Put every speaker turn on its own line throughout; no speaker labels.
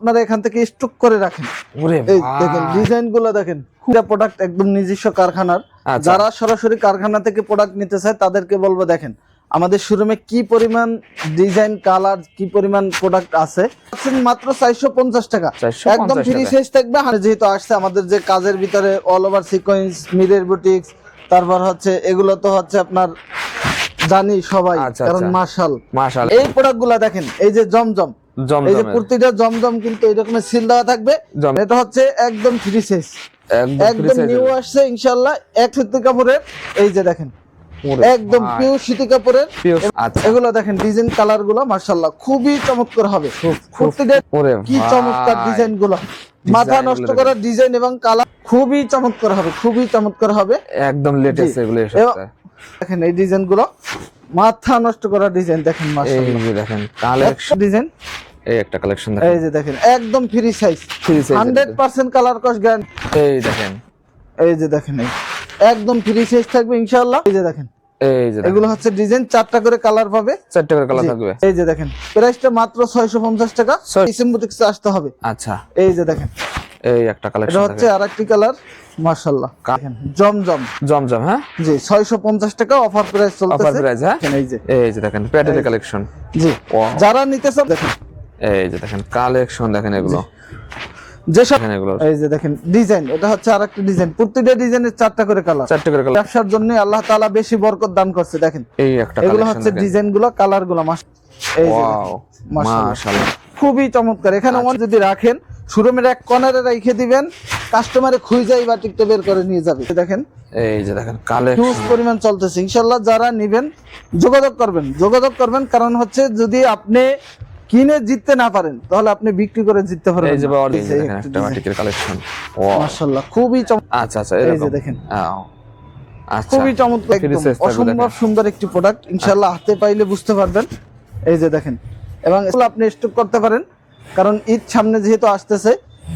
আপনারা এখান থেকে স্টক করে রাখেন। দেখেন ডিজাইনগুলো দেখেন প্রোডাক্ট একদম নিজস্ব কারখানার
আচ্ছা।
যারা সরাসরি কারখানা থেকে প্রোডাক্ট নিতে চায় তাদেরকে বলব দেখেন আমাদের শোরুমে কি পরিমাণ ডিজাইন কালার কি পরিমাণ প্রোডাক্ট আছে মাত্র চারশো পঞ্চাশ টাকা একদম ফ্রি। সাইজ থাকবে আর যেহেতু আসছে আমাদের যে কাজের ভিতরে অল ওভার সিকোয়েন্স মিরের বুটিক্স তারপর হচ্ছে এগুলো তো হচ্ছে আপনার জানি সবাই
আচ্ছা,
কারণ
আচ্ছা।
মার্শাল এই প্রোডাক্টগুলা দেখেন এই যে জমজম এই যে প্রতিটা জমজম কিন্তু এরকম সিল দেওয়া থাকবে। এটা হচ্ছে একদম ফ্রি সাইজ
একদম
নিউ আসছে ইনশাআল্লাহ। এক সুতি কাপড়ের এই যে দেখেন। একদম। পিওর সুতি কাপড়ের।
আচ্ছা।
এগুলো দেখেন ডিজাইন কালারগুলো মার্শাল্লাহ খুবই চমৎকার হবে। কি চমৎকার ডিজাইনগুলো। মাথা নষ্ট করার ডিজাইন এবং কালার খুবই চমৎকার হবে খুবই চমৎকার হবে।
একদম লেটেস্ট এগুলো
দেখেন এই ডিজাইনগুলো। মাথা নষ্ট করার ডিজাইন দেখেন
এই
মার্শাল্লাহ
যে দেখেন কালেকশন
ডিজাইন
এই একটা কালেকশন দেখেন।
এই যে দেখেন একদম ফ্রি সাইজ
এর
হান্ড্রেড পার্সেন্ট কালার কস গ্যারান্টি
এই দেখেন।
এই যে দেখেন এই একদম ফ্রি সাইজ থাকবে ইনশাআল্লাহ। এই যে দেখেন।
এই যে
এগুলো হচ্ছে ডিজাইন চারটা করে কালার পাবে।
চারটা করে কালার থাকবে।
এই যে দেখেন প্রাইসটা মাত্র ছয়শো পঞ্চাশ টাকা। ডিসেম্বর থেকে আসতে হবে।
আচ্ছা।
এই যে দেখেন।
এই একটা
এটা হচ্ছে আর একটি কালার দেখেন জমজম।
জমজম হ্যাঁ?
জি ছয়শো পঞ্চাশ টাকা অফার প্রাইস
অফার প্রাইস হ্যাঁ?
এই যে।
এই যে দেখেন প্যাটেলের কালেকশন
জি। যারা নিতে চান দেখেন।
এই যে দেখেন কালেকশন দেখেন এগুলো।
যেসব এই যে দেখেন ডিজাইন এটা হচ্ছে আর একটা ডিজাইন প্রতিটা ডিজাইনের চারটা করে কালার
চারটে করে কালার
ব্যবসার জন্য আল্লাহ তাআলা বেশি বরকত দান করছে দেখেন।
এই একটা
এগুলো হচ্ছে এই যে মাশাআল্লাহ।
মাশাআল্লাহ।
খুবই চমৎকার। এখানে
আচ্ছা।
যদি রাখেন শোরুমের এক কর্নারে রেখে দিবেন কাস্টমারে খুঁজাই বা টিকটে বের করে নিয়ে যাবে। দেখেন
এই যে দেখেন কালেকশন
হিউজ পরিমাণ চলতেছে। ইনশাল্লাহ যারা নিবেন যোগাযোগ করবেন যোগাযোগ করবেন কারণ হচ্ছে যদি আপনি কিনে জিততে না পারেন তাহলে আপনি বিক্রি করে জিততে পারবেন
এই যে দেখেন
একটা।
বাটিকের কালেকশন
মাশাআল্লাহ খুবই
আচ্ছা আচ্ছা
এই যে দেখেন।
আচ্ছা।
খুবই চমৎকার অসম্ভব সুন্দর একটি প্রোডাক্ট ইনশাল্লাহ হাতে পাইলে বুঝতে পারবেন। এই যে দেখেন এবং আপনি স্টক করতে পারেন। কারণ ঈদ সামনে যেহেতু আসতেছে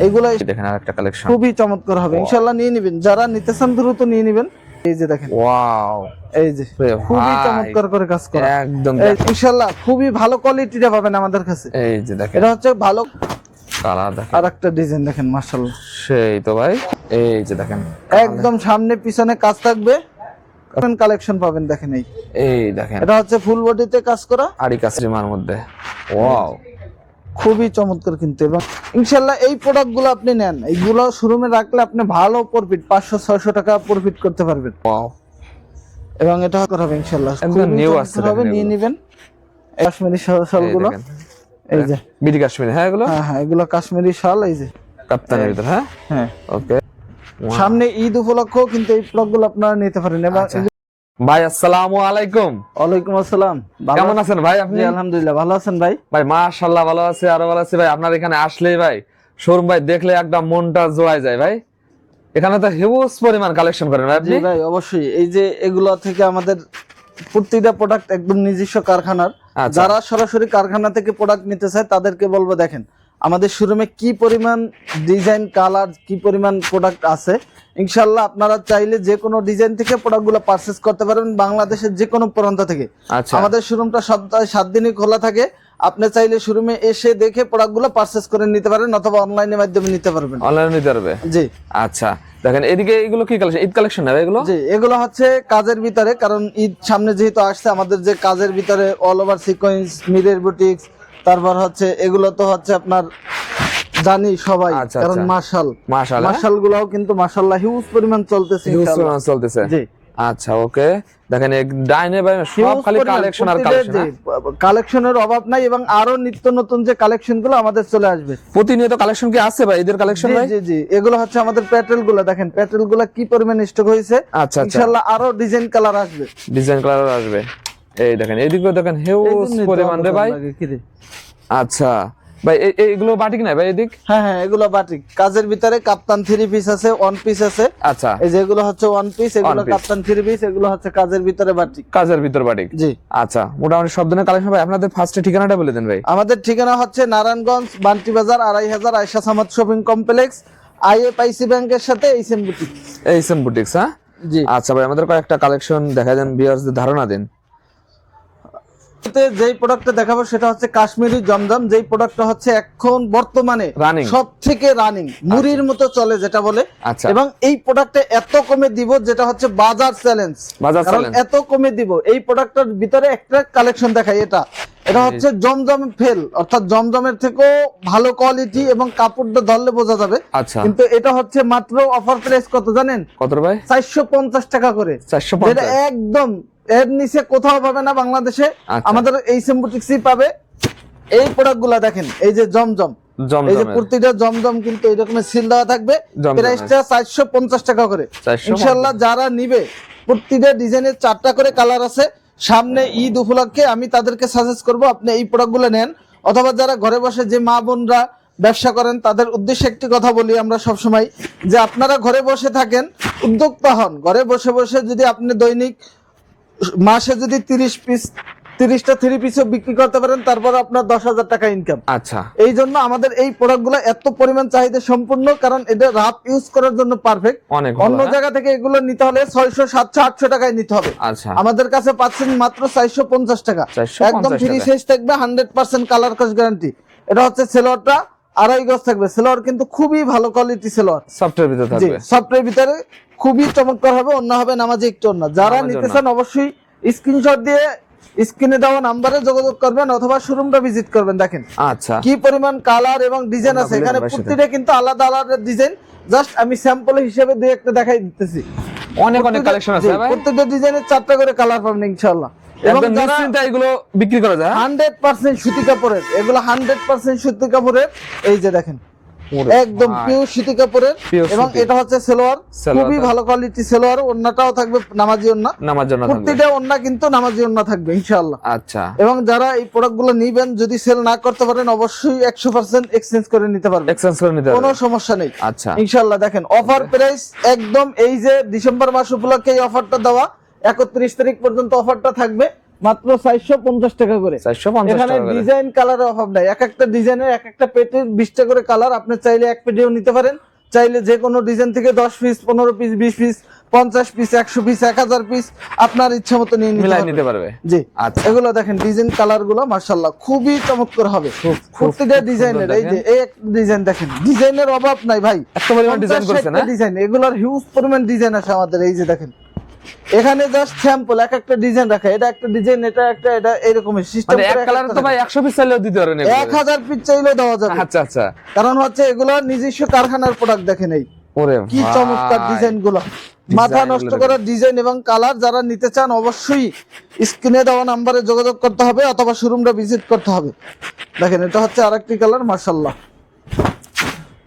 এগুলো
দেখেন আরেকটা কালেকশন
খুবই চমৎকার হবে। ইনশাল্লাহ নিয়ে নেবেন। যারা নিতে চান দ্রুত নিয়ে নেবেন। এই যে দেখেন।
ওয়াও
এই যে খুবই চমৎকার করে কাজ করা।
একদম
এই ইনশাল্লাহ খুবই ভালো কোয়ালিটিটা পাবেন আমাদের কাছে।
এই যে দেখেন।
এটা হচ্ছে ভালো
কালার দেখেন।
আর একটা ডিজাইন দেখেন মার্শাল্লাহ
সেই তো ভাই। এই যে দেখেন।
একদম সামনে পিছনে কাজ থাকবে। কালেকশন পাবেন দেখেন এই।
এই দেখেন।
এটা হচ্ছে ফুল বডিতে কাজ করা।
আড়ি কাস্টমার মধ্যে। ওয়াও
খুবই চমৎকার কিন্তু এবং ইনশাল্লাহ এই প্রোডাক্টগুলো আপনি নেন। এইগুলো শোরুমে রাখলে আপনি ভালো প্রফিট পাঁচশো ছয়শো টাকা প্রফিট করতে পারবেন। এবং এটা করা হবে ইনশাল্লাহ।
একদম
খুবই
new
হবে নিয়ে। নেবেন। কাশ্মীরি শাল
এই
গুলো এই যে।
বিডি কাশ্মীর হ্যাঁ এগুলো?
হ্যাঁ হ্যাঁ এগুলো কাশ্মীরি শাল এই যে।
কাপ্তানের ভিতর হ্যাঁ?
হ্যাঁ।
ওকে
সামনে ঈদ উপলক্ষেও কিন্তু এই প্রোডাক্টগুলো আপনারা নিতে পারেন এবং
আচ্ছা। ভাই আসসালামু আলাইকুম।
ওয়ালাইকুম আসসালাম।
কেমন আছেন? ভাই আপনি?
আলহামদুলিল্লাহ ভালো আছেন ভাই?
ভাই মাশাআল্লাহ ভালো আছে আরও ভালো আছে ভাই। আপনার এখানে আসলেই ভাই শোরুম ভাই দেখলে একদম মনটা জোড়ায় যায় ভাই। এখানে তো হিউজ পরিমাণ কালেকশন করেন ভাই
জি
আপনি।
ভাই অবশ্যই। এই যে এগুলো থেকে আমাদের প্রতিটা প্রোডাক্ট একদম নিজস্ব কারখানার।
আচ্ছা।
যারা সরাসরি কারখানা থেকে প্রোডাক্ট নিতে চায় তাদেরকে বলব দেখেন আমাদের শোরুমে কি পরিমাণ ডিজাইন কালার কি পরিমাণ প্রোডাক্ট আছে ইনশাল্লাহ আপনারা চাইলে যে কোনো ডিজাইন থেকে প্রোডাক্টগুলো পারচেস করতে পারবেন বাংলাদেশের যে কোনো প্রান্ত থেকে।
আচ্ছা।
আমাদের শোরুমটা সপ্তাহে সাত দিনই খোলা থাকে। আপনি চাইলে শোরুমে এসে দেখে প্রোডাক্টগুলো পারচেস করে নিতে পারেন অথবা অনলাইনের মাধ্যমে নিতে পারবেন।
অনলাইনে নিতে পারবে?
জি।
আচ্ছা। দেখেন এদিকে এগুলো কি কালেকশন ঈদ কালেকশন না এগুলো?
জি এগুলো হচ্ছে কাজের ভিতরে কারণ ঈদ সামনে যেহেতু আসছে আমাদের যে কাজের ভিতরে অল ওভার সিকোয়েন্স মিরের বুটিক্স তারপর হচ্ছে এগুলো তো হচ্ছে আপনার জানি সবাই
আচ্ছা,
কারণ
আচ্ছা।
মার্শাল
মাশাআল্লাহ
মার্শাল গুলাও কিন্তু মার্শাল্লাহ হিউজ পরিমাণ চলতেছে
হিউজ পরিমাণ চলতেছে।
জি।
আচ্ছা ওকে। দেখেন ডাইনে ভাই সব খালি কালেকশন আর কালেকশন
কালেকশনের অভাব নাই এবং আরও নিত্য নতুন যে কালেকশনগুলো আমাদের চলে আসবে।
প্রতিনিয়ত কালেকশন কি আছে ভাই ঈদের কালেকশন ভাই?
জি জি। এগুলো হচ্ছে আমাদের প্যাটেলগুলো দেখেন প্যাটেলগুলো কি পরিমাণ স্টক হয়েছে?
আচ্ছা আচ্ছা।
ইনশাল্লাহ আরও ডিজাইন কালার আসবে।
ডিজাইন কালার আসবে। এই দেখেন এদিকে দেখেন হিউজ পরিমাণ রে ভাই? আচ্ছা। ভাই এইগুলো বাটিক না ভাই এদিক?
হ্যাঁ হ্যাঁ এগুলো বাটিক। কাজের ভিতরে কাপ্তান থ্রি পিস আছে ওয়ান পিস আছে।
আচ্ছা।
এই যে এগুলো হচ্ছে ওয়ান পিস এগুলো কাপ্তান থ্রি পিস এগুলো হচ্ছে কাজের ভিতরে বাটিক।
কাজের ভিতর বাটিক?
জি।
আচ্ছা মোটামুটি সব ধরনের কালেকশন ভাই আপনাদের ফার্স্টে ঠিকানাটা বলে দেন ভাই।
আমাদের ঠিকানা হচ্ছে নারায়ণগঞ্জ বান্টি বাজার আড়াই হাজার Ayesha Samad shopping complex IFIC ব্যাংকের সাথে এইসএম বুটিক
এই সেম বুটিক্স হ্যাঁ?
জি।
আচ্ছা ভাই আমাদের কয়েকটা কালেকশন দেখা দেন ভিউয়ার্সদের ধারণা দিন।
তে যেই প্রোডাক্টটা দেখাবো সেটা হচ্ছে কাশ্মীরি জমজম। যেই প্রোডাক্টটা হচ্ছে এখন বর্তমানে সব থেকে রানিং মুড়ির মতো চলে যেটা বলে।
আচ্ছা।
এবং এই প্রোডাক্টে এত কমে দিব যেটা হচ্ছে বাজার চ্যালেঞ্জ কারণ এত কমে দিব। এই প্রোডাক্টটার ভিতরে একটা কালেকশন দেখাই এটা। এটা হচ্ছে জমজম ফেল। অর্থাৎ জমজমের থেকেও ভালো কোয়ালিটি এবং কাপড়টা ধরলে বোঝা যাবে।
আচ্ছা।
কিন্তু এটা হচ্ছে মাত্র অফার প্রাইস কত জানেন?
কত ভাই?
চারশো পঞ্চাশ টাকা করে।
চারশো
একদম এর নিচে কোথাও পাবে না বাংলাদেশে।
আচ্ছা।
আমাদের এই সিম্বুটিক্সই পাবে। এই প্রোডাক্টগুলা দেখেন এই যে জমজম। এই যে প্রতিটা জমজম কিন্তু সিল দেওয়া থাকবে। প্রাইসটা চারশো পঞ্চাশ টাকা করে। ইনশাল্লাহ যারা নিবে প্রতিটা ডিজাইনের চারটা করে কালার আছে সামনে ঈদ উপলক্ষে আমি তাদেরকে সাজেস্ট করব আপনি এই প্রোডাক্টগুলো নেন। অথবা যারা ঘরে বসে যে মা বোনরা ব্যবসা করেন তাদের উদ্দেশ্যে একটি কথা বলি আমরা সব সময় যে আপনারা ঘরে বসে থাকেন উদ্যোক্তা হন। ঘরে বসে বসে যদি আপনি দৈনিক মাসে যদি তিরিশ পিস তিরিশটা থ্রি পিসও বিক্রি করতে পারেন তারপর আপনার দশ হাজার টাকা ইনকাম
আচ্ছা।
এই জন্য আমাদের এই প্রোডাক্টগুলো এত পরিমাণ চাহিদা সম্পূর্ণ কারণ এটা রাফ ইউজ করার জন্য পারফেক্ট
অনেক
অন্য
হ্যাঁ?
জায়গা থেকে এগুলো নিতে হলে ছয়শো সাতশো আটশো টাকায় নিতে হবে।
আচ্ছা।
আমাদের কাছে পাচ্ছেন মাত্র চারশো পঞ্চাশ টাকা। একদম ফ্রি। সাইজ থাকবে হান্ড্রেড পার্সেন্ট কালার কস গ্যারান্টি এটা হচ্ছে সেলোয়ারটা আড়াই গজ থাকবে। কিন্তু খুবই ভালো কোয়ালিটি
ভিতরে থাকবে।
ভিতরে খুবই চমৎকার হবে অন্য হবে নামাজি একটু অন্য। যারা নিতে চান অবশ্যই স্ক্রিনশট দিয়ে স্ক্রিনে দেওয়া নাম্বারে যোগাযোগ করবেন অথবা শোরুমটা ভিজিট করবেন দেখেন।
আচ্ছা।
কি পরিমাণ কালার এবং ডিজাইন আছে। এখানে প্রতিটা কিন্তু আলাদা আলাদা ডিজাইন জাস্ট আমি স্যাম্পল হিসেবে দুই একটা দেখাই দিতেছি।
অনেক অনেক কালেকশন আছে ভাই।
প্রত্যেকটা ডিজাইনের চারটা করে কালার পাবেন ইনশাআল্লাহ।
একদম
যারা
নিশ্চিন্তে এগুলো বিক্রি করা যায় হ্যাঁ?
হান্ড্রেড পার্সেন্ট সুতি কাপড়ের এগুলো হান্ড্রেড পার্সেন্ট সুতি কাপড়ের এই যে দেখেন একদম পিওর সুতি কাপড়ের এবং এটা হচ্ছে সেলোয়ার খুবই
থাকবে।
ভালো কোয়ালিটি সেলোয়ার ওন্নাটাও থাকবে নামাজি ওন্না
নামার জন্য
প্রতিটা ওন্না কিন্তু নামাজি ওন্না থাকবে ইনশাআল্লাহ।
আচ্ছা।
এবং যারা এই প্রোডাক্টগুলো নিবেন যদি সেল না করতে পারেন অবশ্যই একশো পার্সেন্ট এক্সচেঞ্জ করে নিতে পারবেন।
এক্সচেঞ্জ করে নিতে
কোনো সমস্যা নেই।
আচ্ছা।
ইনশাল্লাহ দেখেন অফার প্রাইস একদম এই যে ডিসেম্বর মাস উপলক্ষে এই অফারটা দেওয়া একত্রিশ তারিখ পর্যন্ত অফারটা থাকবে মাত্র চারশো পঞ্চাশ টাকা করে। এখানে ডিজাইন কালারের অভাব নাই। এক একটা ডিজাইনের এক একটা পেটের বিশটা করে কালার। আপনি চাইলে এক পেটেও নিতে পারেন। চাইলে যে কোনো ডিজাইন থেকে দশ পিস পনেরো পিস বিশ পিস পঞ্চাশ পিস একশো পিস এক হাজার পিস আপনার ইচ্ছা মতো নিয়ে নিতে
পারবে।
জি।
আচ্ছা।
এগুলো দেখেন ডিজাইন কালারগুলো মার্শাল্লাহ খুবই চমৎকার হবে। প্রতিটা ডিজাইনের এই যে। এই একটা ডিজাইন দেখেন ডিজাইনের অভাব নাই ভাই।
ডিজাইন করেছে না?
ডিজাইন এগুলোর হিউজ পরিমাণ ডিজাইন আছে আমাদের এই যে দেখেন। এখানে জাস্ট স্যাম্পল এক একটা ডিজাইন রাখা এটা একটা ডিজাইন এটা একটা এটা এরকমের সিস্টেম
মানে এক কালার তো ভাই একশো পিস চাইলেও দিতে পারবেন এগুলো।
এক হাজার পিস চাইলেও দেওয়া যাবে।
আচ্ছা আচ্ছা।
কারণ হচ্ছে এগুলো নিজস্ব কারখানার প্রোডাক্ট দেখেন এই
ওরে
কি চমৎকার ডিজাইনগুলো মাথা নষ্ট করার ডিজাইন এবং কালার যারা নিতে চান অবশ্যই স্ক্রিনে দেওয়া নাম্বারে যোগাযোগ করতে হবে অথবা শোরুমটা ভিজিট করতে হবে। দেখেন এটা হচ্ছে আরেকটি কালার মার্শাল্লাহ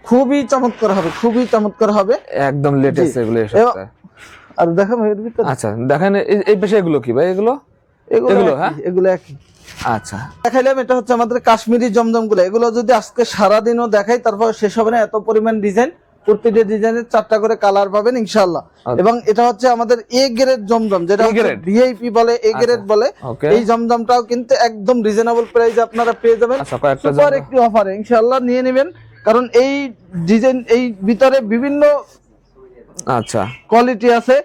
খুবই চমৎকার হবে খুবই চমৎকার হবে।
একদম লেটেস্ট এগুলো।
আর দেখো এর ভিতরে।
আচ্ছা দেখেন এই- পেশে এগুলো কি ভাই? এগুলো?
এগুলো
হ্যাঁ?
এগুলো একই।
আচ্ছা।
দেখাইলাম এটা হচ্ছে আমাদের কাশ্মীরি জমজমগুলো এগুলো যদি আজকে সারাদিনও দেখাই তারপর শেষ হবে না এত পরিমাণ ডিজাইন। প্রতিটা ডিজাইনের চারটা করে কালার পাবেন ইনশাল্লাহ
আচ্ছা।
এবং এটা হচ্ছে আমাদের এ গ্রেড জমজম যেটা? ভিআইপি বলে এ গ্রেড বলে। এই জমজমটাও কিন্তু একদম রিজনেবল প্রাইসে আপনারা পেয়ে যাবেন।
আচ্ছা
সুপার একটি অফারে ইনশাআল্লাহ নিয়ে নেবেন। কারণ এই ডিজাইন এই ভিতরে বিভিন্ন
আচ্ছা।
কোয়ালিটি আছে।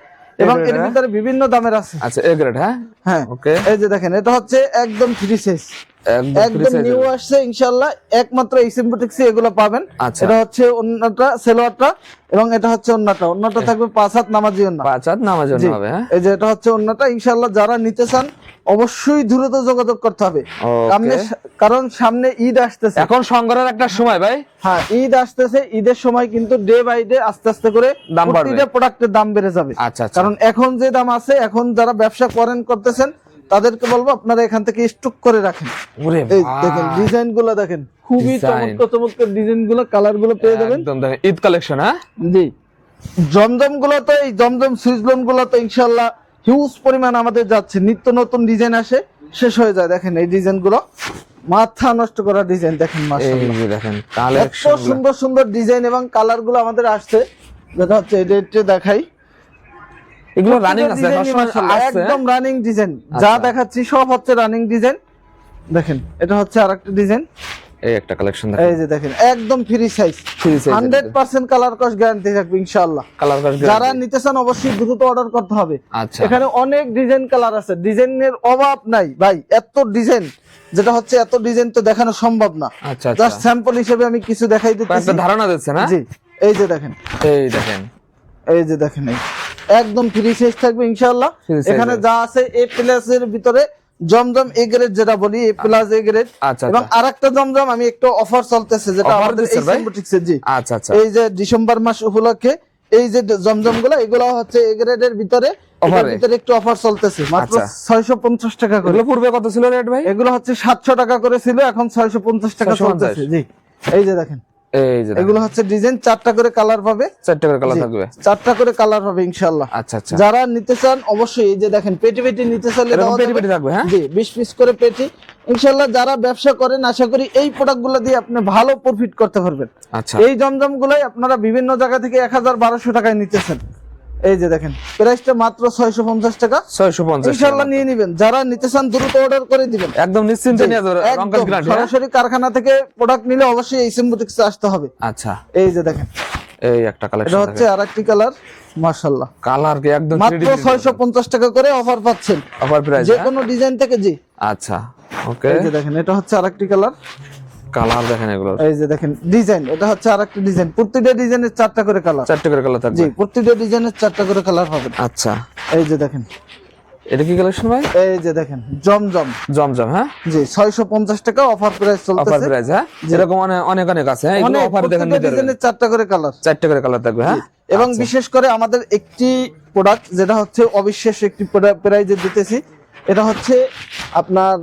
এবং এর
হ্যাঁ?
ভিতরে বিভিন্ন দামের আছে।
আচ্ছা এ গ্রেড হ্যাঁ?
হ্যাঁ।
ওকে
এই যে দেখেন এটা হচ্ছে একদম ফ্রি সাইজ
একদম
নিউ আসছে ইনশাআল্লাহ। একমাত্র এই সিম্পোটিক্সে এগুলো পাবেন।
আচ্ছা।
এটা হচ্ছে অন্যটা সেলোয়ারটা এবং এটা হচ্ছে অন্যটা। অন্যটা থাকবে পাঁচ হাত নামাজি অন্য।
পাঁচ হাত হবে হ্যাঁ?
এই যে এটা হচ্ছে অন্যটা ইনশাআল্লাহ যারা নিতে চান অবশ্যই দ্রুত যোগাযোগ করতে হবে। কারণ সামনে ঈদ আসতেছে।
এখন সংগ্রহের একটা সময় ভাই।
হ্যাঁ ঈদ আসতেছে ঈদের সময় কিন্তু ডে বাই ডে আস্তে আস্তে করে
দাম বাড়বে।
প্রতিটা প্রোডাক্টের দাম বেড়ে যাবে।
আচ্ছা আচ্ছা।
কারণ এখন যে দাম আছে এখন যারা ব্যবসা করেন করতেছেন তাদেরকে বলব আপনারা এখান থেকে স্টক করে রাখেন। দেখেন ডিজাইনগুলো দেখেন খুবই। চমৎকার চমৎকার ডিজাইনগুলো কালারগুলো পেয়ে যাবেন।
একদম দেখেন ঈদ কালেকশন হ্যাঁ?
জি। জমজমগুলো তো এই জমজম সুইজলনগুলো তো ইনশাল্লাহ হিউজ পরিমাণ আমাদের যাচ্ছে। নিত্য নতুন ডিজাইন আসে শেষ হয়ে যায়। দেখেন এই ডিজাইনগুলো। মাথা নষ্ট করা ডিজাইন দেখেন
দেখেন কালেকশন
সুন্দর সুন্দর ডিজাইন এবং কালারগুলো আমাদের আসছে। যেটা হচ্ছে এটা একটু দেখাই।
এগুলো রানিং আছে
একদম রানিং ডিজাইন যা
আচ্ছা।
দেখাচ্ছি সব হচ্ছে রানিং ডিজাইন দেখেন এটা হচ্ছে আরেকটা ডিজাইন
এই একটা কালেকশন দেখেন।
এই যে দেখেন একদম ফ্রি সাইজ
এর
হান্ড্রেড পার্সেন্ট কালার কস গ্যারান্টি থাকবে ইনশাআল্লাহ।
কালার কাজ
যারা নিতে চান অবশ্যই দ্রুত অর্ডার করতে হবে।
আচ্ছা।
এখানে অনেক ডিজাইন কালার আছে। ডিজাইনের অভাব নাই। ভাই এত ডিজাইন যেটা হচ্ছে এত ডিজাইন তো দেখানো সম্ভব না।
আচ্ছা আচ্ছা।
জাস্ট স্যাম্পল হিসেবে আমি কিছু দেখাই দিচ্ছি
একটা ধারণা দিচ্ছে না?
জি এই যে দেখেন।
এই দেখেন।
এই যে দেখেন একদম ফ্রি সাইজ থাকবে ইনশাআল্লাহ। এখানে যা আছে এ প্লাস এর ভিতরে জমজম এ গ্রেড যেটা বলি এ প্লাস এ গ্রেড
আচ্ছা।
এবং
আচ্ছা
আরেকটা জমজম আমি একটু অফার চলতেছে যেটা আমাদের এই
ভাই?
সিম্বোটিক্সের জি।
আচ্ছা আচ্ছা।
এই যে ডিসেম্বর মাস উপলক্ষে এই যে জমজমগুলো এগুলো হচ্ছে এ গ্রেডের ভিতরে ভিতরে একটু অফার চলতেছে। মাত্র
আচ্ছা।
ছয়শো পঞ্চাশ টাকা করে।
পূর্বে কত ছিল রেট ভাই?
এগুলো হচ্ছে সাতশো টাকা করে ছিল এখন ছয়শো পঞ্চাশ টাকা চলতেছে। জি। এই যে দেখেন, এগুলো হচ্ছে ডিজাইন চারটা করে কালার পাবে।
চারটে করে কালার থাকবে।
চারটা করে কালার হবে ইনশাল্লাহ
আচ্ছা আচ্ছা।
যারা নিতে চান অবশ্যই এই যে দেখেন পেটি পেটি নিতে চাইলে
এরকম
দেওয়া
পেটি পেটি থাকবে হ্যাঁ?
জি পিস করে পেটি। ইনশাল্লাহ যারা ব্যবসা করেন আশা করি এই প্রোডাক্টগুলো দিয়ে আপনি ভালো প্রফিট করতে পারবেন।
আচ্ছা।
এই জমজম গুলাই আপনারা বিভিন্ন জায়গা থেকে এক হাজার বারোশো টাকায় নিতেছেন। এই যে দেখেন প্রাইসটা মাত্র ছয়শো পঞ্চাশ টাকা।
ছয়শো পঞ্চাশ
ইনশাল্লাহ নিয়ে নিবেন। যারা নিতে চান দ্রুত অর্ডার করে দিবেন।
একদম নিশ্চিন্তে নিয়ে যাবে
একদম
গ্রান্ট
সরাসরি কারখানা থেকে প্রোডাক্ট নিলে অবশ্যই এই সিম্বোটিক্সে আসতে হবে।
আচ্ছা।
এই যে দেখেন
এই একটা
কালার
এটা
হচ্ছে আর একটি কালার মার্শাল্লাহ
কালার কি একদম
মাত্র ছয়শো পঞ্চাশ টাকা করে অফার পাচ্ছেন।
অফার প্রাইস
যে কোনো ডিজাইন থেকে জি
আচ্ছা ওকে
এই যে দেখেন এটা হচ্ছে আরেকটি কালার
কালার দেখেন এগুলো।
এই যে দেখেন ডিজাইন এটা হচ্ছে আরেকটি ডিজাইন। প্রতিটা ডিজাইনের চারটা করে কালার।
চারটে করে কালার
জি
থাকবে
প্রতিটা ডিজাইনের চারটা করে কালার পাবেন
আচ্ছা।
এই যে দেখেন।
এটা কি কালেকশন ভাই?
এই যে দেখেন জমজম।
জমজম হ্যাঁ?
জি ছয়শো পঞ্চাশ টাকা অফার প্রাইস
অফার প্রাইস হ্যাঁ? যেরকম অনেক অনেক অনেক আছে হ্যাঁ? এগুলো অফার দেখেন।
ডিজাইনের চারটা করে কালার।
চারটে করে কালার থাকবে হ্যাঁ?
এবং বিশেষ করে আমাদের একটি প্রোডাক্ট যেটা হচ্ছে অবিশ্বাস একটি প্রাইজে দিতেছি এটা হচ্ছে আপনার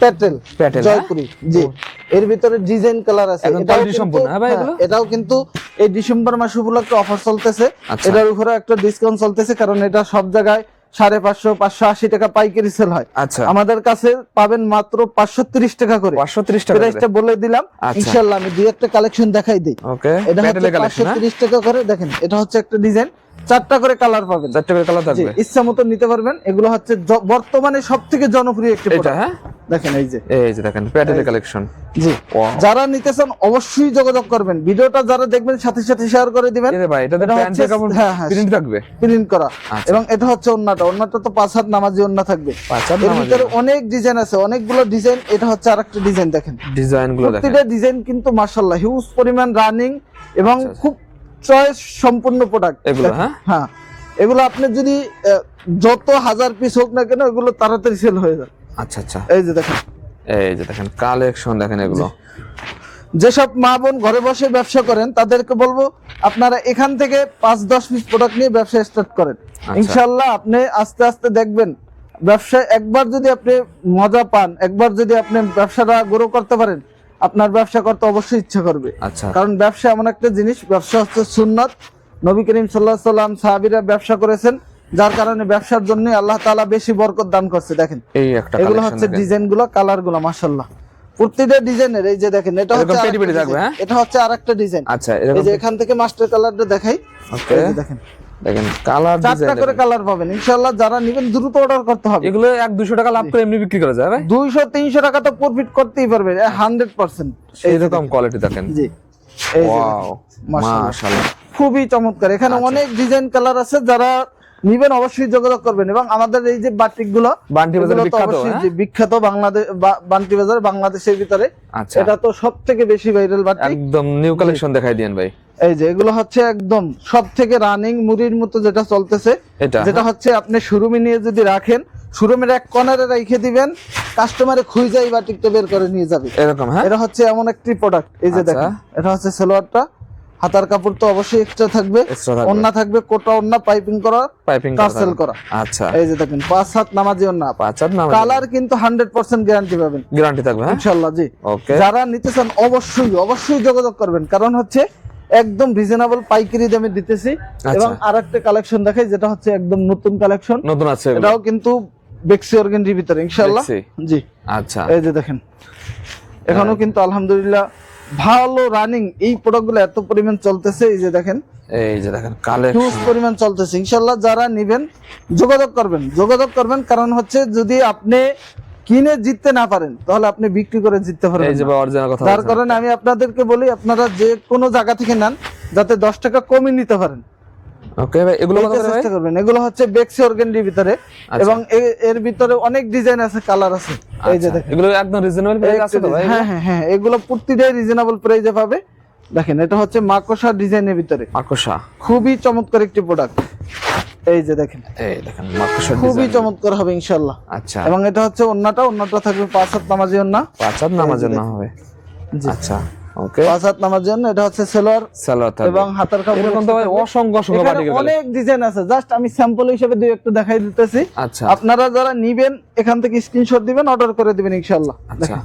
প্যাটেল
প্যাটেল,
জয়পুরি জি। এর ভিতরে ডিজাইন কালার আছে। এটাও কিন্তু-
হ্যাঁ ভাই এগুলো?
এটাও কিন্তু এই ডিসেম্বর মাস উপলক্ষে অফার চলতেছে।
আচ্ছা।
এটার উপরে একটা ডিসকাউন্ট চলতেছে কারণ এটা সব জায়গায় সাড়ে পাঁচশো পাঁচশো আশি টাকা পাইকারি সেল হয়।
আচ্ছা।
আমাদের কাছে পাবেন মাত্র পাঁচশো তিরিশ টাকা করে।
পাঁচশো ত্রিশ টাকা
প্রাইসটা বলে দিলাম।
আচ্ছা।
ইনশাল্লাহ আমি দুই একটা কালেকশন দেখাই দিই।
ওকে
এটা হচ্ছে পাঁচশো
হ্যাঁ?
তিরিশ টাকা করে। দেখেন এটা হচ্ছে একটা ডিজাইন চারটা করে কালার পাবেন।
চারটে করে কালার থাকবে।
ইচ্ছা মতো নিতে পারবেন। এগুলো হচ্ছে বর্তমানে সব থেকে জনপ্রিয় একটি
এটা হ্যাঁ?
দেখেন এই যে।
এই যে দেখেন প্যাটেলের কালেকশন
জি। যারা নিতে চান অবশ্যই যোগাযোগ করবেন। ভিডিওটা যারা দেখবেন সাথে সাথে শেয়ার করে দিবেন।
এরে ভাই
এটা
কাপড়
হ্যাঁ, হ্যাঁ।
প্রিন্ট থাকবে।
প্রিন্ট করা।
আচ্ছা।
এবং এটা হচ্ছে ওন্নাটা। ওন্নাটা তো পাঁচ হাত নামাজি ওন্না থাকবে।
পাঁচ হাত
এর ভিতরে অনেক ডিজাইন আছে। অনেকগুলো ডিজাইন এটা হচ্ছে আরেকটা ডিজাইন দেখেন।
ডিজাইনগুলো দেখেন।
প্রতিটা ডিজাইন কিন্তু মার্শাল্লাহ হিউজ পরিমাণ রানিং এবং
আচ্ছা,
খুব চয়েস সম্পূর্ণ প্রোডাক্ট
এগুলো, হ্যাঁ?
হ্যাঁ। এগুলো আপনি যদি যত হাজার পিস হোক না কেন এগুলো তাড়াতাড়ি সেল হয়ে যায়।
আচ্ছা আচ্ছা।
এই যে দেখেন।
এই যে দেখেন কালেকশন দেখেন এগুলো।
যেসব মা বোন ঘরে বসে ব্যবসা করেন তাদেরকে বলব আপনারা এখান থেকে পাঁচ দশ পিস প্রোডাক্ট নিয়ে ব্যবসা স্টার্ট করেন।
আচ্ছা।
ইনশাল্লাহ আপনি আস্তে আস্তে দেখবেন ব্যবসা একবার যদি আপনি মজা পান একবার যদি আপনি ব্যবসাটা গ্রো করতে পারেন আপনার ব্যবসা করতে অবশ্যই ইচ্ছা করবে।
আচ্ছা।
কারণ ব্যবসা এমন একটা জিনিস ব্যবসা হচ্ছে সুন্নত। নবী করিম সাল্লাহ সাল্লাম সাহাবিরা ব্যবসা করেছেন যার কারণে ব্যবসার জন্য আল্লাহ তাআলা বেশি বরকত দান করছে দেখেন।
এই একটা
এগুলো হচ্ছে ডিজাইনগুলো কালারগুলো মাশাল্লাহ প্রতিটা ডিজাইনের এই যে দেখেন এটা হচ্ছে।
হ্যাঁ?
এটা হচ্ছে আরেকটা ডিজাইন।
আচ্ছা
এই যে এখান থেকে মাস্টার কালারটা দেখাই। দেখেন।
দেখেন কালার
চারটা করে কালার পাবেন। ইনশাআল্লাহ যারা নেবেন দ্রুত অর্ডার করতে হবে।
এগুলো এক দুশো টাকা লাভ করে এমনি বিক্রি করা যায় ভাই?
দুইশো তিনশো টাকা তো প্রফিট করতেই পারবে হান্ড্রেড পার্সেন্ট
এইরকম কোয়ালিটি দেখেন।
জি।
ওয়াও
মাশাআল্লাহ।
মাশাআল্লাহ।
খুবই চমৎকার। এখানে
আচ্ছা।
অনেক ডিজাইন কালার আছে যারা নিবেন অবশ্যই যোগাযোগ করবেন। এবং আমাদের এই যে বাটিকগুলো
বান্টি বাজার বিখ্যাত হ্যাঁ?
বিখ্যাত বাংলাদেশ বা- বান্টি বাজার বাংলাদেশের ভিতরে
আচ্ছা।
এটা তো সব থেকে বেশি ভাইরাল বাটিক।
একদম নিউ কালেকশন দেখাই দিয়েন ভাই।
এই যে এগুলো হচ্ছে একদম সব থেকে রানিং মুড়ির মতো যেটা চলতেছে। যেটা হচ্ছে আপনি শোরুমে নিয়ে যদি রাখেন শোরুমের এক কর্নারে রেখে দিবেন কাস্টমারে খুঁজেই বাটিকটা বের করে নিয়ে যাবে।
এরকম হ্যাঁ?
এটা হচ্ছে এমন একটি প্রোডাক্ট এই যে
আচ্ছা।
দেখেন এটা হচ্ছে সালোয়ারটা। হাতার কাপড় তো অবশ্যই এক্সট্রা থাকবে। ওন্না থাকবে। কোটা ওন্না পাইপিং করা
পাইপিং
টার্সেল করা।
আচ্ছা।
এই যে দেখেন পাঁচ হাত নামাজি ওন্না
পাঁচ হাত নাম
কালার কিন্তু হান্ড্রেড পার্সেন্ট গ্যারান্টি পাবেন।
গ্যারান্টি থাকবে হ্যাঁ?
ইনশাল্লাহ জি।
ওকে
যারা নিতে চান অবশ্যই অবশ্যই যোগাযোগ করবেন। কারণ হচ্ছে একদম রিজনেবল পাইকারি দামে দিতেছি।
আচ্ছা।
এবং আরেকটা কালেকশন দেখাই যেটা হচ্ছে একদম নতুন কালেকশন
নতুন আছে
এটাও কিন্তু বেক্সি অর্গেন্ডির ভিতরে ইনশাল্লাহ
দেখছি।
জি।
আচ্ছা।
এই যে দেখেন। এখনও কিন্তু আলহামদুলিল্লাহ ভালো রানিং এই প্রোডাক্টগুলো এত পরিমাণ চলতেছে এই যে দেখেন।
এই যে দেখেন কালেকশন
হিউজ পরিমাণ চলতেছে। ইনশাল্লাহ যারা নিবেন যোগাযোগ করবেন। যোগাযোগ করবেন কারণ হচ্ছে যদি আপনি কিনে জিততে না পারেন তাহলে আপনি বিক্রি করে জিততে পারবেন
এই যে
না।
অরিজিনাল কথা
যার কারণে আমি আপনাদেরকে বলি আপনারা যে কোনো জায়গা থেকে নেন যাতে দশ টাকা কমই নিতে পারেন।
ওকে ভাই এগুলো কত করে
চেষ্টা করবেন। এগুলো হচ্ছে বেক্সি অর্গেন্ডির ভিতরে
আচ্ছা।
এবং এর ভিতরে অনেক ডিজাইন আছে কালার আছে। এই যে
আচ্ছা,
দেখেন।
এগুলো একদম রিজনেবল প্রাইস আছে তো ভাই?
হ্যাঁ হ্যাঁ হ্যাঁ এগুলো প্রতিটাই রিজনেবল প্রাইসে পাবে। দেখেন এটা হচ্ছে মাকড়সা ডিজাইনের ভিতরে।
মাকড়সা
খুবই চমৎকার একটি প্রোডাক্ট এই যে দেখেন।
এই দেখেন
খুবই চমৎকার হবে ইনশাল্লাহ
আচ্ছা।
এবং এটা হচ্ছে অন্যটা অন্যটা থাকবে পাঁচ হাত নামাজি অন্যা
পাঁচাত নামার জন্য হবে। আচ্ছা ওকে।
পাঁচ হাত নামার জন্য এটা হচ্ছে সেলোয়ার
সালোয়ার
এবং হাতার কাপড়
এরকম তো ভাই অসংখ্য অসংখ্য
অনেক ডিজাইন আছে। জাস্ট আমি স্যাম্পল হিসেবে দুই একটা দেখাই দিতেছি।
আচ্ছা।
আপনারা যারা নিবেন এখান থেকে স্ক্রিনশট দিবেন অর্ডার করে দিবেন ইনশাআল্লাহ।
আচ্ছা।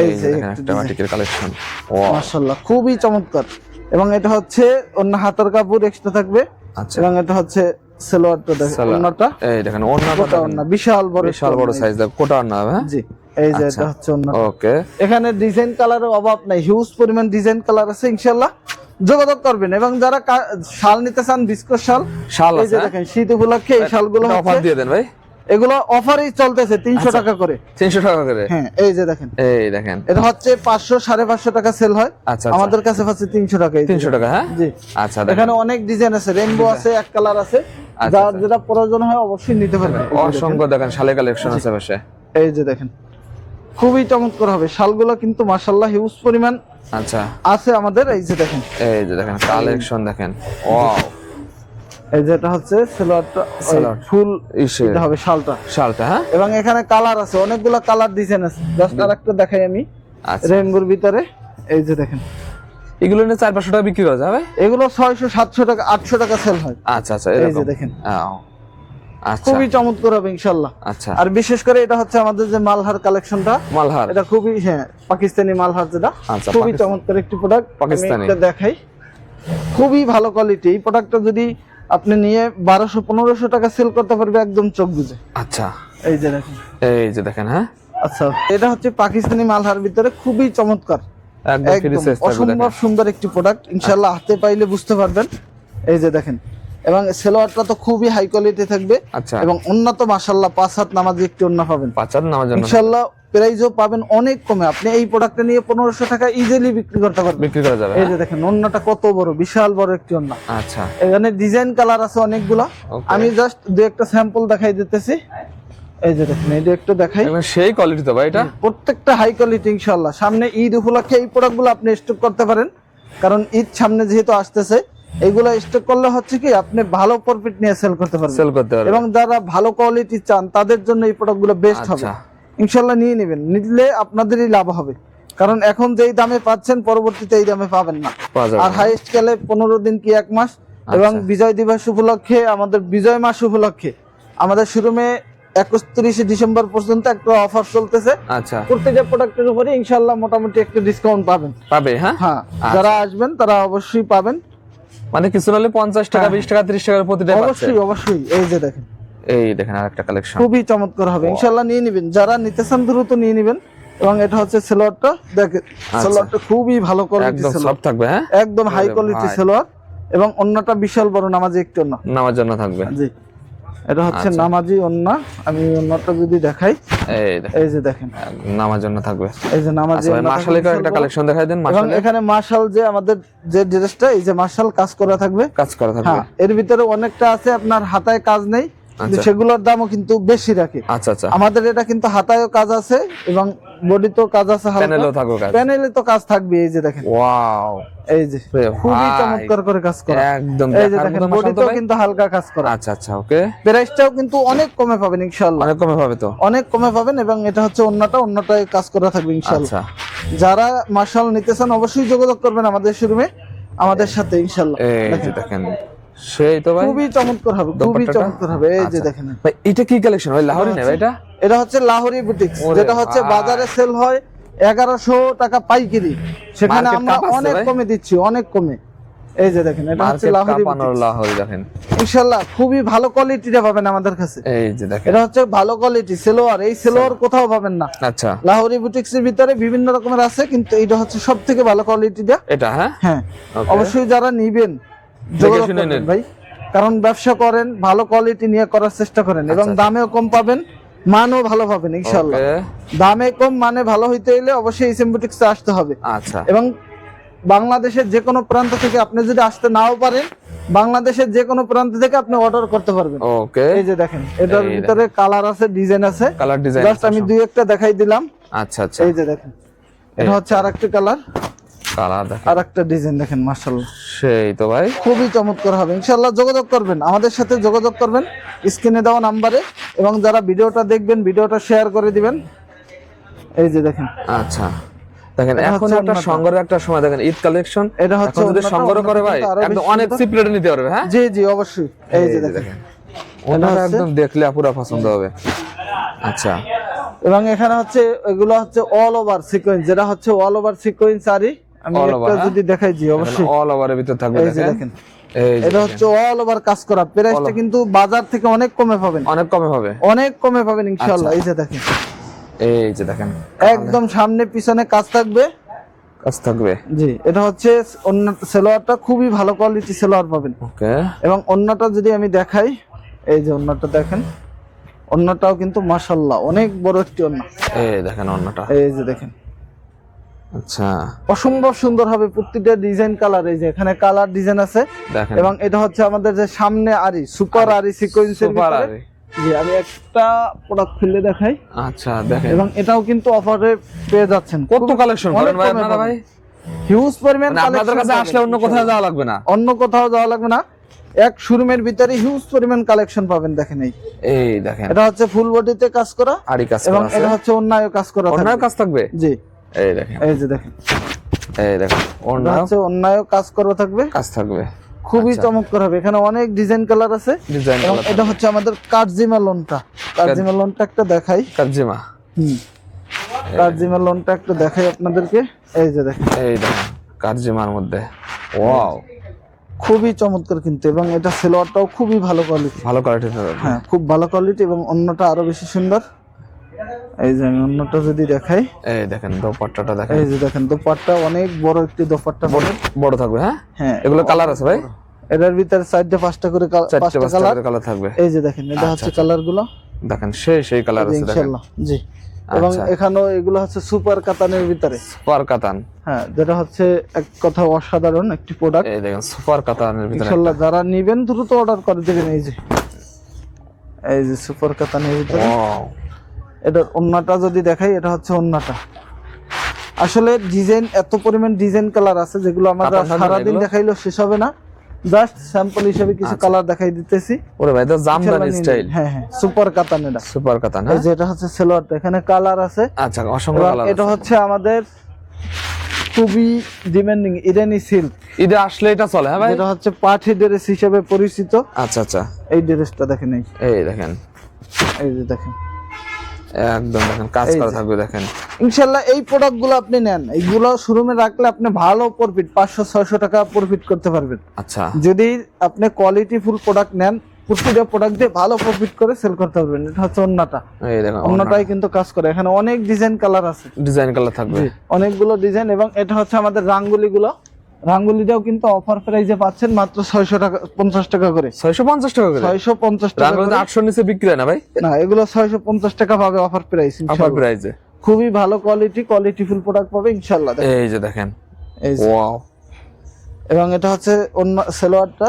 এই যে একটা
পার্টিকেল কালেকশন ও
মাশাআল্লাহ খুবই চমৎকার। এবং এটা হচ্ছে অন্য হাতার কাপড় এক্সট্রা থাকবে।
আচ্ছা।
এবং এটা হচ্ছে সেলোয়ারটা দেখেন
সালোয়ার। এই দেখেন ওন্না
বিশাল বড়
বিশাল বড় সাইজ দেখ কোটা না হ্যাঁ?
জি এই যে
আচ্ছা।
এটা হচ্ছে অন্য
ওকে।
এখানে ডিজাইন কালারের অভাব নাই হিউজ পরিমাণ ডিজাইন কালার আছে ইনশাআল্লাহ। যোগাযোগ করবেন এবং যারা শাল নিতে চান বিস্কুট শাল
শাল
এই যে
আছে
দেখেন শীত উপলক্ষে এই শালগুলো
অফার দিয়ে দেন ভাই।
এগুলো অফারই চলতেছে তিনশো টাকা করে।
300 টাকা করে?
হ্যাঁ এই যে দেখেন।
এই দেখেন।
এটা হচ্ছে পাঁচশো সাড়ে পাঁচশো টাকা সেল হয়।
আচ্ছা
আমাদের কাছে পাচ্ছে তিনশো টাকা।
300 টাকা হ্যাঁ?
জি।
আচ্ছা
এখানে অনেক ডিজাইন আছে রেইনবো আছে এক কালার আছে।
আচ্ছা,
যার যেটা প্রয়োজন হয় অবশ্যই নিতে পারবেন।
অসংখ্য দেখেন শালে কালেকশন আছে পাশে।
এই যে দেখেন। খুবই চমৎকার হবে। শালগুলো কিন্তু মাশাল্লাহ হিউজ পরিমাণ
আচ্ছা।
আছে আমাদের এই যে দেখেন।
এই যে দেখেন কালেকশন দেখেন। ওয়াও
এই যে এটা হচ্ছে সেলোয়ারটা ফুল
ইসে।
এটা হবে শালটা।
শালটা হ্যাঁ?
এবং এখানে কালার আছে অনেকগুলো কালার ডিজাইন আছে। জাস্ট আরেকটা দেখাই আমি।
আচ্ছা।
রেইনবোর ভিতরে এই যে দেখেন।
এগুলো নিয়ে চার পাঁচশো টাকা বিক্রি করা যাবে?
এগুলো ছয়শো সাতশো টাকা আটশো টাকা সেল হয়।
আচ্ছা আচ্ছা
এই যে দেখেন।
আচ্ছা।
খুবই চমৎকার হবে ইনশাল্লাহ
আচ্ছা।
আর বিশেষ করে এটা হচ্ছে আমাদের যে মালহার কালেকশনটা।
মালহার।
এটা খুবই হ্যাঁ পাকিস্তানি মালহার যেটা।
আচ্ছা,
খুবই চমৎকার একটি প্রোডাক্ট
পাকিস্তানি।
দেখাই। খুবই ভালো কোয়ালিটি এই প্রোডাক্টটা যদি আপনি নিয়ে বারোশো পনেরোশো টাকা সেল করতে পারবে একদম চোখ বুঝে
আচ্ছা।
এই যে দেখেন।
এই যে দেখেন হ্যাঁ?
আচ্ছা এটা হচ্ছে পাকিস্তানি মালহার ভিতরে খুবই চমৎকার। অসম্ভব সুন্দর একটি প্রোডাক্ট ইনশাল্লাহ হাতে পাইলে বুঝতে পারবেন। এই যে দেখেন এবং সেলোয়ারটা তো খুবই হাই কোয়ালিটি থাকবে।
আচ্ছা।
এবং উন্নত মাসাল্লাহ পাঁচ হাত নামাজি একটি অন্য পাবেন।
পাঁচার নামার জন্য।
ইনশাল্লাহ প্রাইসও পাবেন অনেক কমে। আপনি এই প্রোডাক্টটা নিয়ে পনেরোশো টাকা ইজিলি বিক্রি করতে পারবেন।
বিক্রি করা যাবে।
এই? যে দেখেন অন্যটা কত বড় বিশাল বড় একটি অন্য।
আচ্ছা।
এখানে ডিজাইন কালার আছে অনেকগুলা। আমি জাস্ট দু একটা স্যাম্পল দেখাই দিতেছি। এই যে দেখেন এই যে একটু দেখাই।
সেই কোয়ালিটি তো ভাই এটা?
প্রত্যেকটা হাই কোয়ালিটি ইনশাল্লাহ সামনে ঈদ উপলক্ষে এই প্রোডাক্টগুলো আপনি স্টক করতে পারেন। কারণ ঈদ সামনে যেহেতু আসতেছে এইগুলো স্টক করলে হচ্ছে কি আপনি ভালো প্রফিট নিয়ে সেল করতে পারবেন।
সেল করতে পারবে
এবং যারা ভালো কোয়ালিটি চান তাদের জন্য এই প্রোডাক্টগুলো বেস্ট হবে।
আচ্ছা।
ইনশাল্লাহ নিয়ে নেবেন। নিলে আপনাদেরই লাভ হবে। কারণ এখন যেই দামে পাচ্ছেন পরবর্তীতে এই দামে পাবেন না। আর হাইস্ট গেলে পনেরো দিন কি এক মাস? এবং
আচ্ছা।
বিজয় দিবস উপলক্ষে আমাদের বিজয় মাস উপলক্ষে আমাদের শোরুমে একত্রিশে ডিসেম্বর পর্যন্ত একটা অফার চলতেছে।
আচ্ছা।
প্রত্যেকটা প্রোডাক্টের উপরে ইনশাল্লাহ মোটামুটি একটু ডিসকাউন্ট পাবেন।
পাবে হ্যাঁ?
হ্যাঁ
আচ্ছা।
যারা আসবেন তারা অবশ্যই পাবেন।
মানে কিছু হলে পঞ্চাশ টাকা
হ্যাঁ।
বিশ টাকা ত্রিশ টাকার প্রতিটা
অবশ্যই অবশ্যই। এই যে দেখেন।
এই দেখেন আরেকটা কালেকশন
খুবই চমৎকার হবে। ইনশাল্লাহ নিয়ে নেবেন। যারা নিতে চান দ্রুত নিয়ে নেবেন। এবং এটা হচ্ছে সেলোয়ারটা। দেখেন সেলোয়ারটা খুবই ভালো কোয়ালিটি
একদম সব থাকবে হ্যাঁ?
একদম হাই কোয়ালিটি সেলোয়ার। এবং অন্যটা বিশাল বড় নামাজি একটু অন্য।
নামার জন্য থাকবে।
জি। এটা হচ্ছে
আচ্ছা।
নামাজি অন্য। আমি অন্যটা যদি দেখাই।
এই দেখেন।
এই যে দেখেন।
নামার জন্য থাকবে।
এই যে নামাজি
আচ্ছা
বিশাল
একটা কালেকশন দেখাই দেন
এবং এখানে মার্শাল যে আমাদের যে ড্রেসটা এই যে মার্শাল কাজ করা থাকবে।
কাজ করা থাকবে।
হ্যাঁ এর ভিতরে অনেকটা আছে। আপনার হাতায় কাজ নেই।
আচ্ছা।
সেগুলোর দামও কিন্তু বেশি রাখে।
আচ্ছা আচ্ছা।
আমাদের এটা কিন্তু হাতায়ও কাজ আছে এবং বডিতেও কাজ আছে
প্যানেলও থাকবে কাজ।
প্যানেলে তো কাজ থাকবে এই যে দেখেন।
ওয়াও
এই যে খুবই চমৎকার করে কাজ করা।
একদম
এই যে দেখেন বডিতেও
ভাই।
কিন্তু হালকা কাজ করা।
আচ্ছা আচ্ছা ওকে।
প্রাইসটাও কিন্তু অনেক কমে পাবেন ইনশাআল্লাহ।
অনেক কমে পাবে তো?
অনেক কমে পাবেন এবং এটা হচ্ছে অন্যটা অন্যটায় কাজ করা থাকবে ইনশাআল্লাহ।
আচ্ছা।
যারা মার্শাল নিতে চান অবশ্যই যোগাযোগ করবেন আমাদের শোরুমে। আমাদের সাথে ইনশাআল্লাহ।
এই যে দেখেন। সেই তো ভাই।
খুবই চমৎকার হবে খুবই চমৎকার হবে এই যে
আচ্ছা।
দেখেন।
ভাই এটা কি কালেকশন ভাই লাহোরি না এটা?
এটা হচ্ছে লাহোরি বুটিক যেটা হচ্ছে বাজারে সেল হয় এগারোশো টাকা পাইকারি। সেখানে আমরা অনেক কমে দিচ্ছি অনেক কমে। এই যে দেখেন এটা হচ্ছে লাহোরি
লাহোরি দেখেন।
ইনশাল্লাহ খুবই ভালো কোয়ালিটিটা পাবেন আমাদের কাছে।
এই যে দেখেন।
এটা হচ্ছে ভালো কোয়ালিটি সেলোয়ার এই সেলোয়ার কোথাও পাবেন না।
আচ্ছা।
লাহোরি বুটিক্স এর ভিতরে বিভিন্ন রকমের আছে কিন্তু এটা হচ্ছে সব থেকে ভালো কোয়ালিটিটা
এটা হ্যাঁ?
হ্যাঁ। অবশ্যই যারা নিবেন যোগাযোগ করবেন ভাই। কারণ ব্যবসা করেন ভালো কোয়ালিটি নিয়ে করার চেষ্টা করেন এবং
আচ্ছা।
দামেও কম পাবেন মানও ভালো পাবেন ইনশাল্লাহ দামে কম মানে ভালো হইতে হলে অবশ্যই এসএম বুটিক্সে আসতে হবে।
আচ্ছা।
এবং বাংলাদেশের যে কোনো প্রান্ত থেকে আপনি যদি আসতে নাও পারেন বাংলাদেশের যে কোনো প্রান্ত থেকে আপনি অর্ডার করতে পারবেন।
ওকে।
এই যে দেখেন এটার ভিতরে কালার আছে ডিজাইন আছে।
কালার ডিজাইন
জাস্ট আমি দুই একটা দেখাই দিলাম।
আচ্ছা আচ্ছা।
এই যে দেখেন এটা হচ্ছে আরেকটা কালার আর একটা ডিজাইন দেখেন মার্শাল্লাহ
সেই তো ভাই।
খুবই চমৎকার হবে। ইনশাল্লাহ যোগাযোগ করবেন আমাদের সাথে যোগাযোগ করবেন স্ক্রিনে দেওয়া নাম্বারে এবং যারা ভিডিওটা দেখবেন ভিডিওটা শেয়ার করে দিবেন। এই যে দেখেন।
আচ্ছা। দেখেন এখন একটা। সংগ্রহের একটা সময় দেখেন ঈদ কালেকশন
এটা হচ্ছে
যদি সংগ্রহ করে ভাই একদম অনেক। চিপ রেটে নিতে পারবে হ্যাঁ?
জি জি অবশ্যই। এই যে দেখেন।
ওনারা একদম দেখলে পুরো পছন্দ হবে। আচ্ছা।
এবং এখানে হচ্ছে এগুলো হচ্ছে অল ওভার সিকোয়েন্স যেটা হচ্ছে অল ওভার সিকোয়েন্স আরই আমি একটা
হ্যাঁ?
যদি দেখাই জি অবশ্যই।
অল ওভারের ভিতর থাকবে দেখেন?
দেখেন।
এই যে
এটা হচ্ছে অল ওভার কাজ করা। প্রাইসটা কিন্তু বাজার থেকে অনেক কমে পাবেন।
অনেক কমে হবে।
অনেক কমে পাবেন ইনশাআল্লাহ।
আচ্ছা।
এই যে দেখেন।
এই যে দেখেন।
একদম সামনে পিছনে কাজ থাকবে।
কাজ থাকবে।
জি এটা হচ্ছে অন্য সেলোয়ারটা খুবই ভালো কোয়ালিটি সেলোয়ার পাবেন।
ওকে।
এবং অন্যটা যদি আমি দেখাই এই যে অন্যটা দেখেন। অন্যটাও কিন্তু মাশাল্লাহ অনেক বড় একটি অন্য।
এই দেখেন অন্যটা।
এই যে দেখেন।
আচ্ছা।
অসম্ভব সুন্দর হবে প্রত্যেকটা ডিজাইন কালার এই যে এখানে কালার ডিজাইন আছে। এবং এটা হচ্ছে আমাদের যে সামনে আরি সুপার আরি সিকোয়েন্সের ভিতরে। জি আমি একটা প্রোডাক্ট খুলে দেখাই।
আচ্ছা দেখেন।
এবং এটাও কিন্তু অফারে পেয়ে যাচ্ছেন।
কত কালেকশন করেন ভাই আপনারা ভাই?
হিউজ পরিমাণ
মানে আপনাদের কাছে আসলে অন্য কোথাও যাওয়া লাগবে না?
অন্য কোথাও যাওয়া লাগবে না। এক শোরুমের ভিতরে হিউজ পরিমাণ কালেকশন পাবেন দেখেন এই।
এই দেখেন।
এটা হচ্ছে ফুল বডিতে কাজ করা।
আড়ি কাজ
এবং
করা আছে।
এটা হচ্ছে অন্যায় কাজ করা
অন্য
থাকবে।
কাজ থাকবে?
জি।
এই দেখেন।
এই যে দেখেন।
এই দেখেন
হচ্ছে অন্যায় কাজ করা থাকবে?
কাজ থাকবে।
খুবই
আচ্ছা।
চমৎকার হবে। এখানে অনেক ডিজাইন কালার আছে।
ডিজাইন
এবং এটা হচ্ছে আমাদের কার্জিমা লোনটা কার্জিমা লোনটা একটা দেখাই।
কাজিমা
হুম। কার্জিমা লোনটা একটা দেখাই আপনাদেরকে। এই যে দেখেন।
এই দেখেন কার্জিমার মধ্যে। ওয়াও
খুবই চমৎকার কিন্তু এবং এটা সেলোয়ারটাও খুবই ভালো কোয়ালিটি
ভালো কোয়ালিটি
হ্যাঁ খুব ভালো কোয়ালিটি এবং অন্যটা আরও বেশি সুন্দর। এই যে আমি অন্যটা যদি দেখাই।
এই দেখেন দোপাট্টাটা দেখেন।
এই যে দেখেন দোপাট্টা অনেক বড় একটি দোপাট্টা
বড় থাকবে হ্যাঁ?
হ্যাঁ
এগুলো কালার আছে ভাই?
এটার ভিতরে চারটে পাঁচটা করে পাঁচটা কালার।
কালার থাকবে।
এই যে দেখেন এটা হচ্ছে কালারগুলো
দেখেন সেই সেই কালার আছে দেখেন।
ইনশাল্লাহ জি। এবং
আচ্ছা।
এখানেও এগুলো হচ্ছে সুপার কাতানের ভিতরে।
সুপার কাতান।
হ্যাঁ যেটা হচ্ছে এক কথা অসাধারণ একটি প্রোডাক্ট
এই দেখেন সুপার কাতানের ভিতরে
ইনশাল্লাহ যারা নিবেন দ্রুত অর্ডার করে দেবেন এই যে। এই যে সুপার কাতানের ভিতরে। এটার অন্যটা যদি দেখাই এটা হচ্ছে অন্যটা। আসলে ডিজাইন এত পরিমাণ ডিজাইন কালার আছে যেগুলো আমরা
না
সারাদিন
এগুলো?
দেখাইলেও শেষ হবে না। জাস্ট স্যাম্পল হিসেবে কিছু
আচ্ছা।
কালার দেখাই দিতেছি।
ওরে ভাই
ইনশাল্লাহ
জামদানি স্টাইল
হ্যাঁ হ্যাঁ সুপার কাতান এটা।
সুপার কাতান
এই
হ্যাঁ
যে এটা হচ্ছে সেলোয়ারটা এখানে কালার আছে।
আচ্ছা অসংখ্য কালার
এটা হচ্ছে আমাদের খুবই ডিমান্ডিং ইরানি সিল্ক
ঈদে আসলে এটা চলে হ্যাঁ ভাই?
যেটা হচ্ছে পাঠি ড্রেস হিসেবে পরিচিত।
আচ্ছা আচ্ছা।
এই ড্রেসটা দেখেন এই।
এই দেখেন।
এই যে দেখেন।
একদম দেখেন কাজ করা থাকবে দেখেন।
ইনশাল্লাহ এই প্রোডাক্টগুলো আপনি নেন। এইগুলো শোরুমে রাখলে আপনি ভালো প্রফিট পাঁচশো ছয়শো টাকা প্রফিট করতে পারবেন।
আচ্ছা।
যদি আপনি কোয়ালিটি ফুল প্রোডাক্ট নেন প্রতিটা প্রোডাক্ট দিয়ে ভালো প্রফিট করে সেল করতে পারবেন। এটা হচ্ছে অন্যটা।
এই দেখেন
অন্যটাই কিন্তু কাজ করে। এখানে অনেক ডিজাইন কালার আছে।
ডিজাইন কালার থাকবে।
অনেকগুলো ডিজাইন এবং এটা হচ্ছে আমাদের রাঙ্গুলি গুলো রাঙ্গুলিটাও কিন্তু অফার প্রাইজে পাচ্ছেন মাত্র ছয়শো টাকা পঞ্চাশ টাকা করে।
ছয়শো পঞ্চাশ টাকা করে?
ছয়শো পঞ্চাশ টাকা
রাঙ্গুলিতে নিচে বিক্রি হয় না ভাই?
না এগুলো ছয়শো পঞ্চাশ টাকা পাবে অফার প্রাইস
অফার প্রাইজে
খুবই ভালো কোয়ালিটি কোয়ালিটি ফুল প্রোডাক্ট পাবে ইনশাল্লাহ।
এই যে দেখেন।
এই।
ওয়াও
এবং এটা হচ্ছে অন্য সেলোয়ারটা।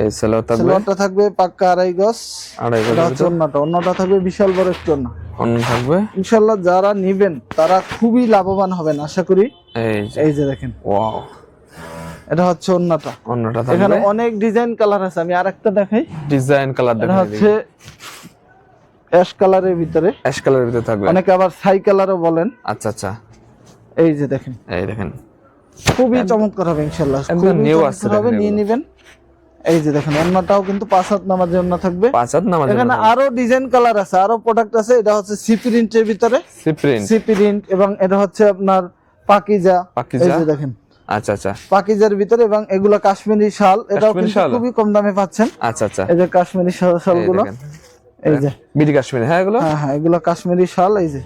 এই থাকবে?
সেলোয়ারটা থাকবে পাক্কা আড়াই গজ।
আড়াই গজের
হচ্ছে অন্যটা। অন্যটা থাকবে বিশাল বড় একটু অন্য
অন্য থাকবে?
ইনশাল্লাহ যারা নিবেন তারা খুবই লাভবান হবেন আশা করি।
এই যে।
এই যে দেখেন।
ওয়াও
এটা হচ্ছে অন্যটা।
অন্যটা
এখানে অনেক ডিজাইন কালার আছে আমি আরেকটা দেখাই।
ডিজাইন কালার
এটা হচ্ছে অ্যাশ কালারের ভিতরে।
অ্যাশ কালারের ভিতরে থাকবে।
অনেকে আবার ছাই কালারও বলেন।
আচ্ছা আচ্ছা।
এই যে দেখেন।
এই দেখেন।
খুবই চমৎকার হবে
একদম new আসছে
হবে নিয়ে। নিবেন। এই যে দেখেন অন্যটাও কিন্তু পাঁচ হাত নামাজের অন্য থাকবে।
পাঁচ হাত নামাজ
এখানে আরও ডিজাইন কালার আছে আরও প্রোডাক্ট আছে এটা হচ্ছে সি প্রিন্টের ভিতরে।
সিপ্রিন
সি প্রিন্ট এবং এটা হচ্ছে আপনার পাকিজা।
পাকিজা?
এই যে দেখেন।
আচ্ছা আচ্ছা।
পাকিজার ভিতরে এবং এগুলো কাশ্মীরি শাল এটাও কিন্তু খুবই কম দামে পাচ্ছেন।
আচ্ছা আচ্ছা।
এই যে কাশ্মীরি শালগুলো। এই যে।
বিডি কাশ্মীর হ্যাঁ এগুলো?
হ্যাঁ হ্যাঁ এগুলো কাশ্মীরি শাল এই যে।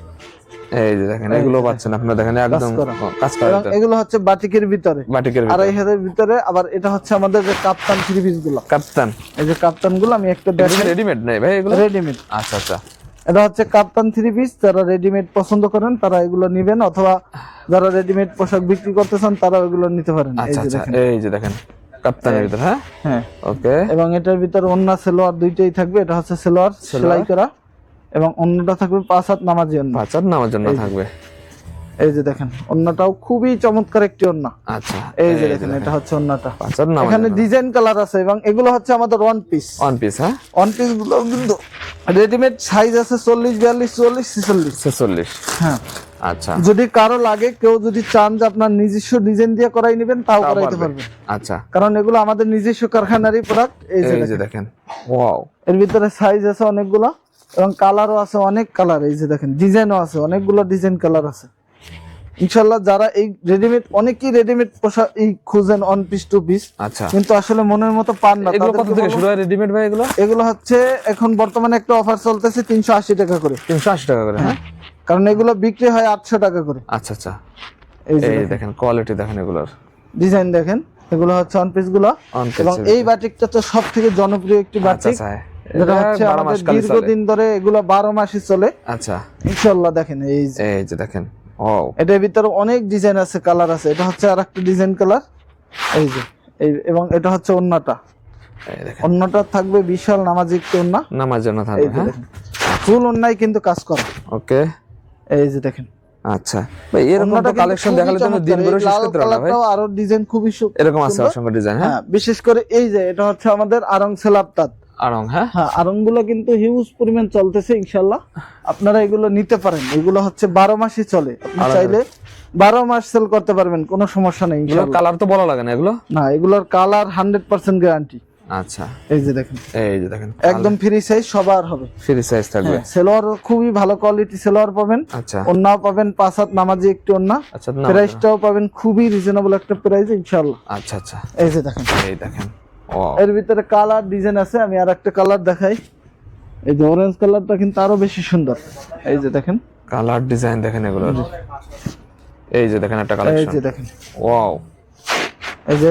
এই যে দেখেন এগুলো পাচ্ছেন আপনারা দেখেন একদম কাজ করা
এগুলো হচ্ছে বাটিকের ভিতরে।
বাটিকের
আড়াই হাজারের ভিতরে। আবার এটা হচ্ছে আমাদের যে কাপ্তান থ্রি পিসগুলো
কাপ্তান।
এই যে কাপ্তানগুলো আমি একটা
রেডিমেড নেই ভাই এগুলো?
রেডিমেড
আচ্ছা আচ্ছা।
এটা হচ্ছে কাপ্তান থ্রি পিস যারা রেডিমেড পছন্দ করেন তারা এগুলো নিবেন অথবা যারা রেডিমেড পোশাক বিক্রি করতে চান তারা এগুলো নিতে পারেন। এই
আচ্ছা
যে
আচ্ছা
দেখেন।
এই যে দেখেন কাপ্তানের ভিতর হ্যাঁ?
হ্যাঁ।
ওকে।
এবং এটার ভিতর অন্য সেলোয়ার দুইটাই থাকবে এটা হচ্ছে সেলোয়ার সেলাই করা এবং অন্যটা থাকবে পাঁচ হাত নামার জন্য
পাঁচ হাত নামার জন্য থাকবে।
এই যে দেখেন অন্যটাও খুবই চমৎকার একটি অন্য।
আচ্ছা
এই যে দেখেন এটা হচ্ছে এখানে ডিজাইন কালার আছে এবং এগুলো হচ্ছে আমাদের ওয়ান পিস
ওয়ান পিস হ্যাঁ?
ওয়ান পিসগুলো কিন্তু রেডিমেড সাইজ আছে চল্লিশ বিয়াল্লিশ চল্লিশ ছেচল্লিশ।
ছেচল্লিশ।
হ্যাঁ।
আচ্ছা।
যদি কারও লাগে কেউ যদি চান যে আপনার নিজস্ব ডিজাইন দিয়ে করাই নেবেন তাও করাইতে পারবেন
আচ্ছা।
কারণ এগুলো আমাদের নিজস্ব কারখানারই প্রোডাক্ট এই যে দেখেন।
দেখেন। ওয়াও
এর ভিতরে সাইজ আছে অনেকগুলো এবং কালারও আছে অনেক কালার এই যে দেখেন ডিজাইনও আছে অনেকগুলো ডিজাইন কালার আছে। ইনশাল্লাহ যারা এই রেডিমেড অনেকেই রেডিমেড পোশাক এই খুঁজেন অন পিস টু পিস
আচ্ছা।
কিন্তু আসলে মনের মতো পান না।
এগুলো কত থেকে শুরু হয় রেডিমেড ভাই এগুলো?
এগুলো হচ্ছে এখন বর্তমানে একটা অফার চলতেছে তিনশো আশি টাকা করে।
তিনশো আশি টাকা করে হ্যাঁ?
কারণ এগুলো বিক্রি হয় আটশো টাকা করে।
আচ্ছা আচ্ছা।
এই যে
দেখেন। কোয়ালিটি দেখেন এগুলোর।
ডিজাইন দেখেন। এগুলো হচ্ছে অন
পিসগুলো।
এবং এই বাটিকটা তো সব থেকে জনপ্রিয় একটি
আচ্ছা
বাটিক
আচ্ছা।
যেটা
এটা
হচ্ছে আমাদের দীর্ঘদিন ধরে এগুলো বারো মাসই চলে।
আচ্ছা।
ইনশাল্লাহ দেখেন এই যে।
এই যে দেখেন।
এটার ভিতরে অনেক ডিজাইন আছে কালার আছে। এটা হচ্ছে আর একটা ডিজাইন কালার এই যে এই এবং এটা হচ্ছে অন্যটা অন্যটা থাকবে বিশাল নামাজি একটি অন্য
থাকবে হ্যাঁ?
ফুল অন্যায় কিন্তু কাজ করা।
ওকে।
এই যে দেখেন।
আচ্ছা। ভাই এরকম তো কালেকশন দেখালে তুমি দিন ভরে শেষ করতে ভাই।
আরও ডিজাইন খুবই সু-
এরকম আছে
সুন্দর।
অসংখ্য ডিজাইন হ্যাঁ?
হ্যাঁ বিশেষ করে এই যে এটা হচ্ছে আমাদের আরং সেলাপতাত
আরং হ্যাঁ?
হ্যাঁ আরংগুলো কিন্তু হিউজ পরিমাণ চলতেছে ইনশাল্লাহ। আপনারা এগুলো নিতে পারেন। এগুলো হচ্ছে বারো মাসই চলে। আপনি চাইলে বারো মাস সেল করতে পারবেন কোনো সমস্যা নেই
এগুলোর কালার তো বলা লাগে না এগুলো?
না এগুলোর কালার হান্ড্রেড পার্সেন্ট গ্যারান্টি
আচ্ছা।
এই যে দেখেন।
এই যে দেখেন
একদম ফ্রি সাইজ সবার হবে।
ফ্রি সাইজ থাকবে।
সেলোয়ার খুবই ভালো কোয়ালিটি সেলোয়ার পাবেন।
আচ্ছা।
অন্যাও পাবেন পাঁচ হাত নামাজি একটি অন্যা।
আচ্ছা
প্রাইসটাও পাবেন খুবই রিজনেবল একটা প্রাইস ইনশাল্লাহ।
আচ্ছা আচ্ছা।
এই যে দেখেন।
এই দেখেন।
এর ভিতরে কালার ডিজাইন আছে আমি আর একটা কালার দেখাই। এই যে অরেঞ্জ কালারটা কিন্তু আরও বেশি সুন্দর। এই যে দেখেন।
কালার ডিজাইন দেখেন এগুলো। এই যে। দেখেন একটা
এই যে দেখেন।
ওয়াও
এই যে